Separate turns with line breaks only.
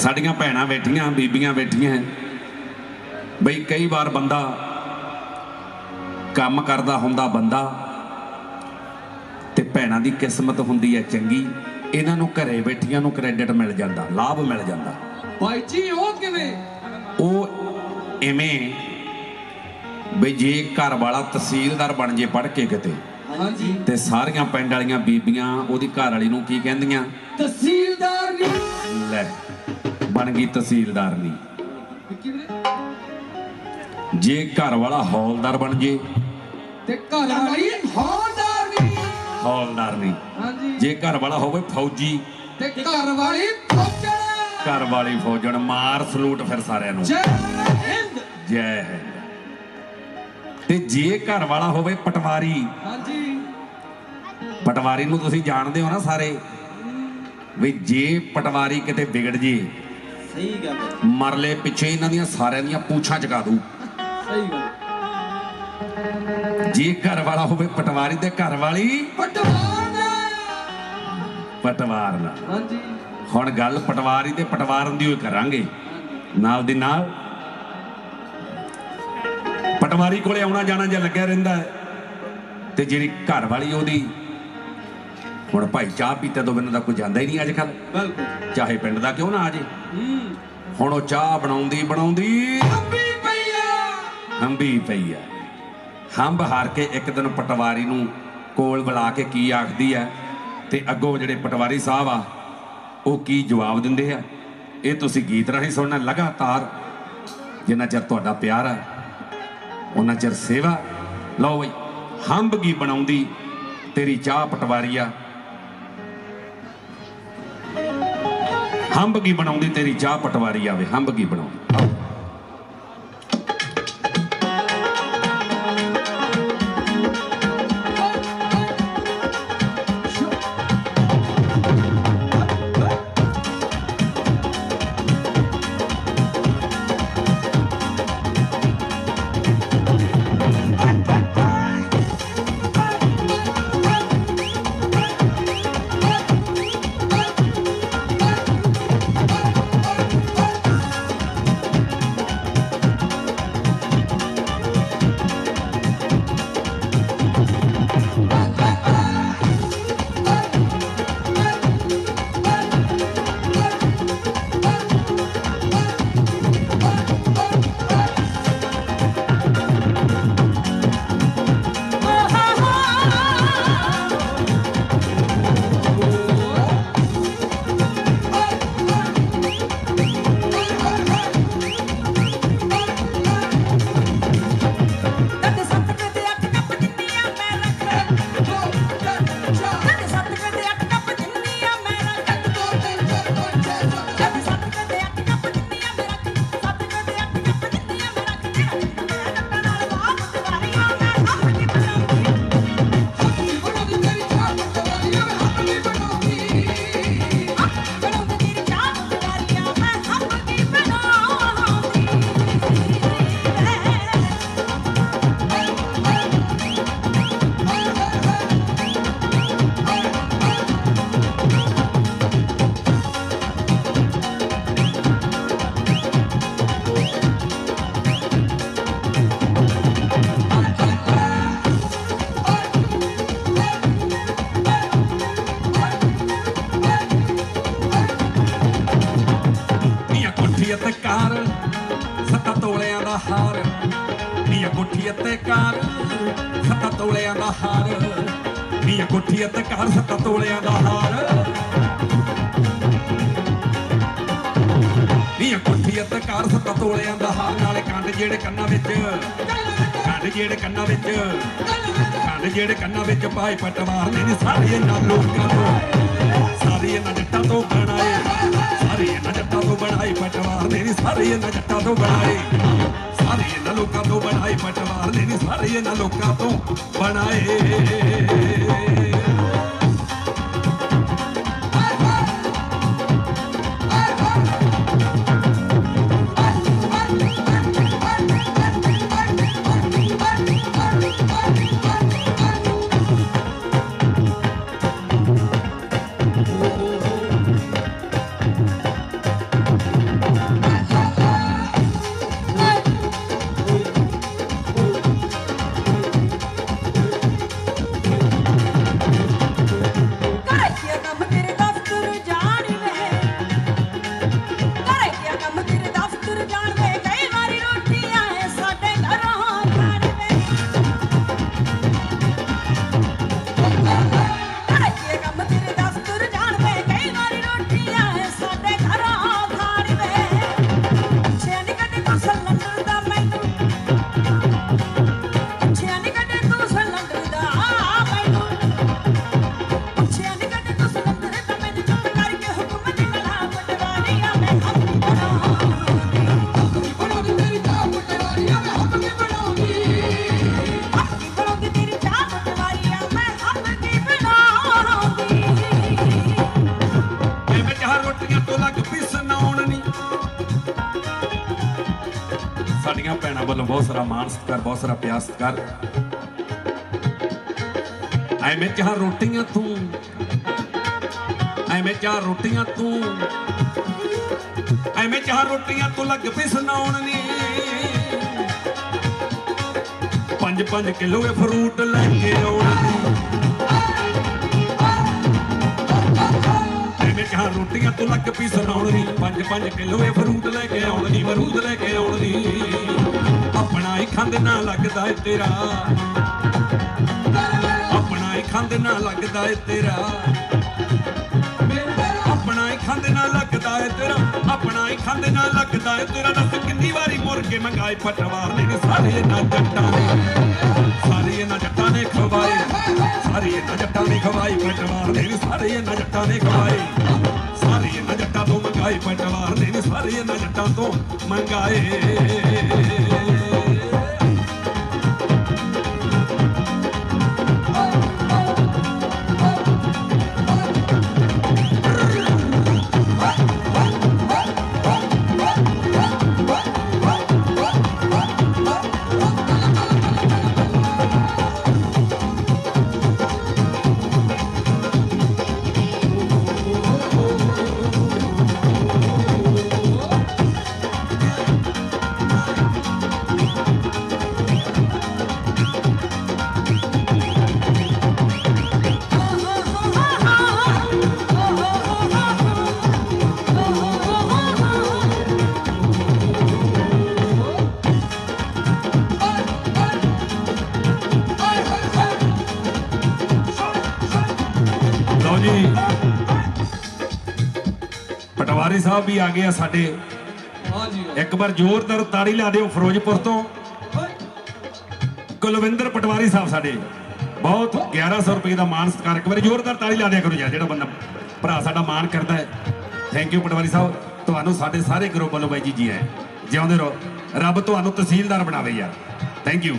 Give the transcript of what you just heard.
ਸਾਡੀਆਂ ਭੈਣਾਂ ਬੈਠੀਆਂ ਬੀਬੀਆਂ ਬੈਠੀਆਂ ਬਈ ਕਈ ਵਾਰ ਬੰਦਾ ਕੰਮ ਕਰਦਾ ਹੁੰਦਾ ਬੰਦਾ ਤੇ ਭੈਣਾਂ ਦੀ ਕਿਸਮਤ ਹੁੰਦੀ ਹੈ ਚੰਗੀ ਇਹਨਾਂ ਨੂੰ ਘਰੇ ਬੈਠੀਆਂ ਨੂੰ ਕ੍ਰੈਡਿਟ ਮਿਲ ਜਾਂਦਾ ਲਾਭ ਮਿਲ ਜਾਂਦਾ।
ਭਾਈ ਜੀ ਉਹ ਕਿਵੇਂ?
ਉਹ ਐਵੇਂ ਬਈ ਜੇ ਘਰ ਵਾਲਾ ਤਹਿਸੀਲਦਾਰ ਬਣ ਜੇ ਪੜ ਕੇ ਕਿਤੇ
ਹਾਂਜੀ।
ਤੇ ਸਾਰੀਆਂ ਪਿੰਡ ਵਾਲੀਆਂ ਬੀਬੀਆਂ ਉਹਦੀ ਘਰ ਵਾਲੀ ਨੂੰ ਕੀ ਕਹਿੰਦੀਆਂ?
ਤਹਿਸੀਲਦਾਰ ਨਹੀਂ।
ਲੈ। ਬਣ ਗਈ ਤਹਿਸੀਲਦਾਰ ਨਹੀਂ।
ਵਿੱਕੀ ਵੀਰੇ
ਜੇ ਘਰ ਵਾਲਾ ਹੌਲਦਾਰ ਬਣ ਜੇ।
ਤੇ ਘਰ ਵਾਲੀ ਹੌਲਦਾਰ ਨਹੀਂ।
ਹੌਲਦਾਰ ਨਹੀਂ।
ਹਾਂਜੀ।
ਜੇ ਘਰ ਵਾਲਾ ਹੋਵੇ ਫੌਜੀ।
ਤੇ ਘਰ ਵਾਲੀ ਫੌਜਣ।
ਘਰ ਵਾਲੀ ਫੌਜਣ ਮਾਰ ਸਲੂਟ ਫਿਰ ਸਾਰਿਆਂ ਨੂੰ।
ਜੈ ਹਿੰਦ।
ਜੈ ਹਿੰਦ। ਤੇ ਜੇ ਘਰ ਵਾਲਾ ਹੋਵੇ ਪਟਵਾਰੀ।
ਹਾਂਜੀ।
ਪਟਵਾਰੀ ਨੂੰ ਤੁਸੀਂ ਜਾਣਦੇ ਹੋ ਨਾ ਸਾਰੇ। ਵੀ ਜੇ ਪਟਵਾਰੀ ਕਿਤੇ ਵਿਗੜ ਜੇ
ਸਹੀ ਗੱਲ ਹੈ।
ਮਰਲੇ ਪਿੱਛੇ ਇਹਨਾਂ ਦੀਆਂ ਸਾਰਿਆਂ ਦੀਆਂ ਪੂਛਾਂ ਚਕਾ ਦੂ
ਸਹੀ ਗੱਲ
ਜੇ ਘਰ ਵਾਲਾ ਹੋਵੇ ਪਟਵਾਰੀ ਤੇ ਘਰ ਵਾਲੀ
ਪਟਵਾਰ ਦਾ
ਪਟਵਾਰ ਨਾਲ
ਹਾਂਜੀ।
ਹੁਣ ਗੱਲ ਪਟਵਾਰੀ ਤੇ ਪਟਵਾਰਨ ਦੀ ਹੋਈ ਕਰਾਂਗੇ। ਨਾਲ ਦੀ ਨਾਲ ਪਟਵਾਰੀ ਕੋਲੇ ਆਉਣਾ ਜਾਣਾ ਜਾਂ ਲੱਗਿਆ ਰਹਿੰਦਾ ਤੇ ਜਿਹੜੀ ਘਰ ਵਾਲੀ ਉਹਦੀ ਹੁਣ ਭਾਈ ਚਾਹ ਪੀਤੇ ਤੋਂ ਬਿਨਾਂ ਤਾਂ ਕੋਈ ਜਾਂਦਾ ਹੀ ਨਹੀਂ ਅੱਜ ਕੱਲ
ਬਿਲਕੁਲ।
ਚਾਹੇ ਪਿੰਡ ਦਾ ਕਿਉਂ ਨਾ ਆ ਜੇ।
ਹੂੰ।
ਹੁਣ ਉਹ ਚਾਹ ਬਣਾਉਂਦੀ ਬਣਾਉਂਦੀ
ਅੰਬੀ ਪਈਆ
ਹੰਬੀ ਪਈ ਆ ਹੰਬ ਹਾਰ ਕੇ ਇੱਕ ਦਿਨ ਪਟਵਾਰੀ ਨੂੰ ਕੋਲ ਬੁਲਾ ਕੇ ਕੀ ਆਖਦੀ ਆ ਤੇ ਅੱਗੋਂ ਜਿਹੜੇ ਪਟਵਾਰੀ ਸਾਹਿਬ ਆ ਉਹ ਕੀ ਜਵਾਬ ਦਿੰਦੇ ਆ? ਇਹ ਤੁਸੀਂ ਗੀਤ ਰਾਹੀਂ ਸੁਣਨਾ ਲਗਾਤਾਰ। ਜਿੰਨਾ ਚਿਰ ਤੁਹਾਡਾ ਪਿਆਰ ਆ ਉਹਨਾਂ ਚਿਰ ਸੇਵਾ। ਲਓ ਬਈ ਹੰਬ ਕੀ ਬਣਾਉਂਦੀ ਤੇਰੀ ਚਾਹ ਪਟਵਾਰੀਆ ਹੰਬ ਕੀ ਬਣਾਉਂਦੀ ਤੇਰੀ ਚਾਹ ਪਟਵਾਰੀ ਆਵੇ ਹੰਬ ਕੀ ਬਣਾਉਂਦੀ। ਕੋਠੀ ਅਤੇ ਕਾਰ ਸੱਤਾ ਤੋਲਿਆਂ ਦਾ ਹਾਰ। ਨੀਆਂ ਕੋਠੀ ਅਤੇ ਕਾਰ ਸੱਤਾ ਤੋਲਿਆਂ ਦਾ ਹਾਰ। ਨੀਆਂ ਕੋਠੀ ਅਤੇ ਕਾਰ ਸੱਤਾ ਤੋਲਿਆਂ ਦਾ ਹਾਰ। ਨਾਲੇ ਕੰਡ ਜਿਹੜੇ ਕੰਨਾਂ ਵਿੱਚ, ਕੰਡ ਜਿਹੜੇ ਕੰਨਾਂ ਵਿੱਚ, ਕੰਡ ਜਿਹੜੇ ਕੰਨਾਂ ਵਿੱਚ ਪਾਏ ਪਟਵਾਰ ਨੇ ਨੀ ਸਾਰੇ ਇਹਨਾਂ ਲੋਕਾਂ ਤੋਂ, ਸਾਰੇ ਇਹਨਾਂ ਜੱਟਾਂ ਤੋਂ ਬਣਾਏ। ਸਾਰੇ ਇਹਨਾਂ ਜੱਟਾਂ ਤੋਂ ਬਣਾਏ, ਪਟਵਾਰ ਨੇ ਨੀ ਸਾਰੇ ਇਹਨਾਂ ਜੱਟਾਂ ਤੋਂ ਬਣਾਏ। ਲੋਕਾਂ ਤੋਂ ਬਣਾਏ ਪਟਵਾਰ ਨੇ ਸਾਰੇ ਇਹਨਾਂ ਲੋਕਾਂ ਤੋਂ ਬਣਾਏ। ਭੈਣਾਂ ਵੱਲੋਂ ਬਹੁਤ ਸਾਰਾ ਮਾਣ ਸਤਿਕਾਰ ਬਹੁਤ ਸਾਰਾ ਪਿਆਰ ਸਤਿਕਾਰ ਐਵੇਂ ਚਾਹ ਰੋਟੀਆਂ ਤੂੰ, ਐਵੇਂ ਚਾਹ ਰੋਟੀਆਂ ਤੂੰ, ਐਵੇਂ ਚਾਹ ਰੋਟੀਆਂ ਤੂੰ ਲੱਗ ਪਈ ਸੁਣਾਉਣ ਨੀ। ਪੰਜ ਪੰਜ ਕਿਲੋ ਫਰੂਟ ਲੈ ਕੇ ਆਉਣ। ਐਵੇਂ ਚਾਹ ਰੋਟੀਆਂ ਤੋਂ ਲੱਗ ਪੀ ਸੁਣਾਉਣ ਨੀ। ਪੰਜ ਪੰਜ ਕਿਲੋ ਇਹ ਫਰੂਟ ਲੈ ਕੇ ਖੰਦ ਨਾ ਲੱਗਦਾ ਏ ਤੇਰਾ। ਆਪਣਾ ਹੀ ਖੰਦ ਨਾ ਲੱਗਦਾ ਏ ਤੇਰਾ। ਆਪਣਾ ਹੀ ਖੰਦ ਨਾ ਲੱਗਦਾ ਏ ਤੇਰਾ। ਆਪਣਾ ਹੀ ਖੰਦ ਨਾ ਲੱਗਦਾ ਏ ਤੇਰਾ। ਦੱਸ ਕਿੰਨੀ ਵਾਰੀ ਮੁਰ ਕੇ ਮੰਗਾਏ ਪਟਵਾਰ ਨੇ ਸਾਰੇ ਇਹਨਾਂ ਜੱਟਾਂ ਨੇ। ਸਾਰੇ ਇਹਨਾਂ ਜੱਟਾਂ ਨੇ ਖਵਾਏ। ਸਾਰੇ ਇਹਨਾਂ ਜੱਟਾਂ ਨੇ ਖਵਾਏ ਪਟਵਾਰ ਨੇ। ਸਾਰੇ ਇਹਨਾਂ ਜੱਟਾਂ ਨੇ ਖਵਾਏ। ਸਾਰੇ ਇਹਨਾਂ ਜੱਟਾਂ ਤੋਂ ਮੰਗਾਏ ਪਟਵਾਰ ਨੇ। ਸਾਰੇ ਇਹਨਾਂ ਜੱਟਾਂ ਤੋਂ ਮੰਗਾਏ। ਪਟਵਾਰੀ ਸਾਹਿਬ ਵੀ ਆ ਗਏ ਆ ਸਾਡੇ। ਇੱਕ ਵਾਰ ਜ਼ੋਰਦਾਰ ਤਾੜੀ ਲਾ ਦਿਓ ਫਿਰੋਜ਼ਪੁਰ ਤੋਂ। ਕੁਲਵਿੰਦਰ ਪਟਵਾਰੀ ਸਾਹਿਬ ਸਾਡੇ। ਬਹੁਤ 1100 ਰੁਪਏ ਦਾ ਮਾਨ ਸਤਿਕਾਰ ਇੱਕ ਵਾਰੀ ਜ਼ੋਰਦਾਰ ਤਾੜੀ ਲਾ ਦਿਆ ਕਰੋ ਯਾਰ ਜਿਹੜਾ ਬੰਦਾ ਭਰਾ ਸਾਡਾ ਮਾਨ ਕਰਦਾ ਹੈ। ਥੈਂਕ ਯੂ ਪਟਵਾਰੀ ਸਾਹਿਬ। ਤੁਹਾਨੂੰ ਸਾਡੇ ਸਾਰੇ ਗਰੁੱਪ ਵੱਲੋਂ ਬਾਈ ਜੀ ਜੀ ਹੈ ਜਿਉਂਦੇ ਰਹੋ। ਰੱਬ ਤੁਹਾਨੂੰ ਤਹਿਸੀਲਦਾਰ ਬਣਾਵੇ ਯਾਰ। Thank you